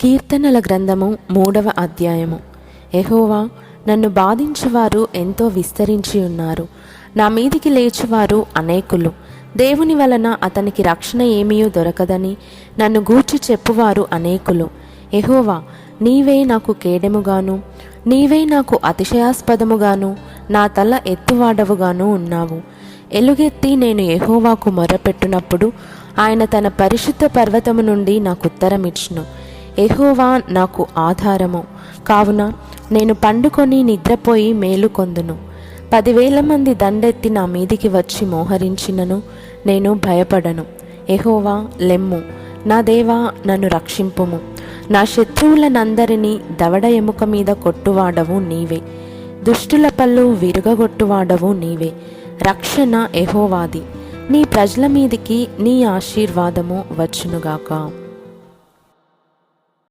కీర్తనల గ్రంథము మూడవ అధ్యాయము. ఎహోవా నన్ను బాధించువారు ఎంతో విస్తరించి ఉన్నారు. నా మీదికి లేచువారు అనేకులు. దేవుని వలన అతనికి రక్షణ ఏమీ దొరకదని నన్ను గూర్చి చెప్పువారు అనేకులు. ఎహోవా నీవే నాకు కేడెముగాను నీవే నాకు అతిశయాస్పదముగాను నా తల ఎత్తువాడవుగాను ఉన్నావు. ఎలుగెత్తి నేను ఎహోవాకు మొరపెట్టునప్పుడు ఆయన తన పరిశుద్ధ పర్వతము నుండి నాకు ఉత్తరమిచ్చును. ఎహోవా నాకు ఆధారము. కావున నేను పండుకొని నిద్రపోయి మేలుకొందును పదివేల మంది దండెత్తి నా మీదికి వచ్చి మోహరించినను నేను భయపడను. ఎహోవా లెమ్ము. నా దేవా నన్ను రక్షింపుము. నా శత్రువులనందరినీ దవడ ఎముక మీద కొట్టువాడవు నీవే. దుష్టుల పళ్ళు విరుగగొట్టువాడవు నీవే. రక్షణ ఎహోవాది నీ ప్రజల మీదికి నీ ఆశీర్వాదము వచ్చునుగాక.